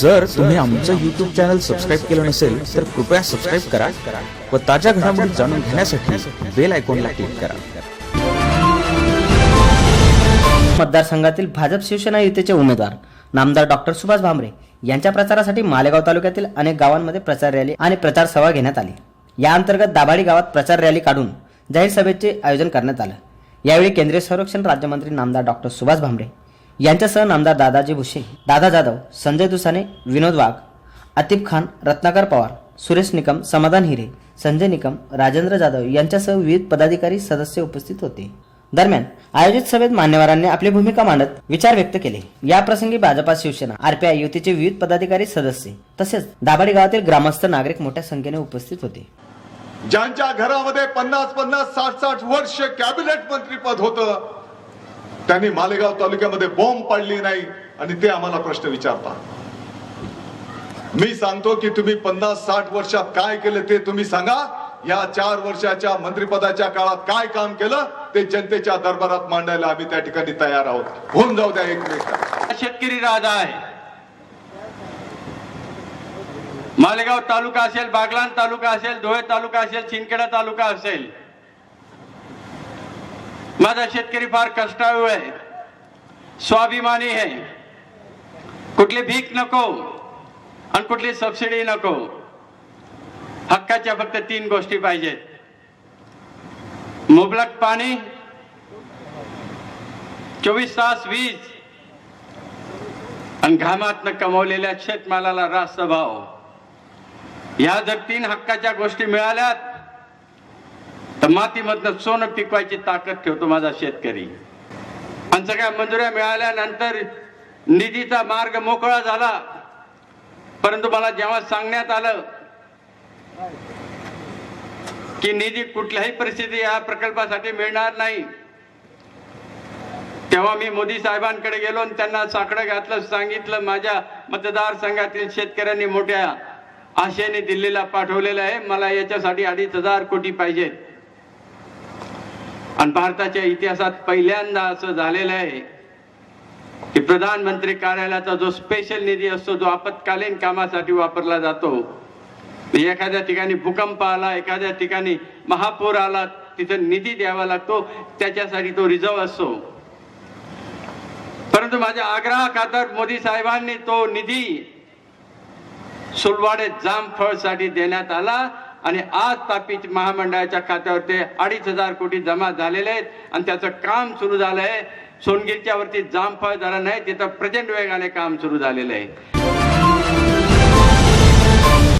जर तुम्ही आमचं यूट्यूब चॅनल सबस्क्राईब केलं नसेल तर कृपया सबस्क्राईब करा व ताज्या घडामोडी जाणून घेण्यासाठी बेल आयकॉनला क्लिक करा. मतदारसंघातील भाजप शिवसेना युतीचे उमेदवार नामदार डॉक्टर सुभाष भामरे यांच्या प्रचारासाठी मालेगाव तालुक्यातील अनेक गावांमध्ये प्रचार रॅली आणि प्रचार सभा घेण्यात आली. या अंतर्गत दाभाडी गावात प्रचार रॅली काढून जाहीर सभेचे आयोजन करण्यात आलं. यावेळी केंद्रीय संरक्षण राज्यमंत्री नामदार डॉक्टर सुभाष भामरे यांच्यासह नामदार दादाजी भुसे दादा जाधव संजय दुसाने विनोद वाघ आतिफ खान रत्नाकर पवार सुरेश निकम समाधान हिरे संजय निकम राजेंद्र जाधव यांच्यासह विविध पदाधिकारी सदस्य उपस्थित होते. दरम्यान आयोजित सभेत मान्यवरांनी आपली भूमिका मांडत विचार व्यक्त केले. या प्रसंगी भाजपा शिवसेना आरपीआय युतीचे विविध पदाधिकारी सदस्य तसेच दाभाडी गावातील ग्रामस्थ नागरिक मोठ्या संख्येने उपस्थित होते. ज्यांच्या घरामध्ये पन्नास पन्नास साठ साठ वर्ष कॅबिनेट मंत्रीपद होतं त्यांनी मालेगाव तालुक्यामध्ये बॉम्ब पाडली नाही आणि ते आम्हाला प्रश्न विचारतात. मी सांगतो की तुम्ही पन्नास साठ वर्षात काय केलं ते तुम्ही सांगा. या चार वर्षाच्या मंत्रिपदाच्या काळात काय काम केलं ते जनतेच्या दरबारात मांडायला आम्ही त्या ठिकाणी तयार आहोत. होऊन जाऊ द्या एक मिनिट. शेतकरी राजा आहे. मालेगाव तालुका असेल बागलाण तालुका असेल धुळे तालुका असेल शिंदखेडा तालुका असेल माझा शेतकरी फार कष्टाळू आहे. स्वाभिमानी आहे. कुठली भीक नको आणि कुठली सबसिडी नको. हक्काच्या फक्त तीन गोष्टी पाहिजेत. मुबलक पाणी चोवीस तास वीज आणि घामातनं कमवलेल्या शेतमालाला रास्त भाव. या जर तीन हक्काच्या गोष्टी मिळाल्यात तर मातीमधनं सोनं पिकवायची ताकद ठेवतो माझा शेतकरी. आणि सगळ्या मंजुऱ्या मिळाल्यानंतर निधीचा मार्ग मोकळा झाला. परंतु मला जेव्हा सांगण्यात आलं की निधी कुठल्याही परिस्थिती या प्रकल्पासाठी मिळणार नाही तेव्हा मी मोदी साहेबांकडे गेलो आणि त्यांना साकडं घातलं सांगितलं माझ्या मतदारसंघातील शेतकऱ्यांनी मोठ्या आशेने दिल्लीला पाठवलेलं आहे. मला याच्यासाठी अडीच हजार कोटी पाहिजेत. आणि भारताच्या इतिहासात पहिल्यांदा असं झालेलं आहे की प्रधानमंत्री कार्यालयाचा जो स्पेशल निधी असतो जो आपत्कालीन कामासाठी वापरला जातो एखाद्या ठिकाणी भूकंप आला एखाद्या ठिकाणी महापूर आला तिथं निधी द्यावा लागतो त्याच्यासाठी तो रिझर्व असतो. परंतु माझ्या आग्रह खातर मोदी साहेबांनी तो निधी सुलवाडे जामफळसाठी देण्यात आला. आणि आज तापीत महामंडळाच्या खात्यावर ते अडीच हजार कोटी जमा झालेले आहेत आणि त्याचं काम सुरू झालंय. सोनगिरच्या वरती जामफळ झालं नाही तिथं प्रचंड वेगाने काम सुरू झालेलं आहे.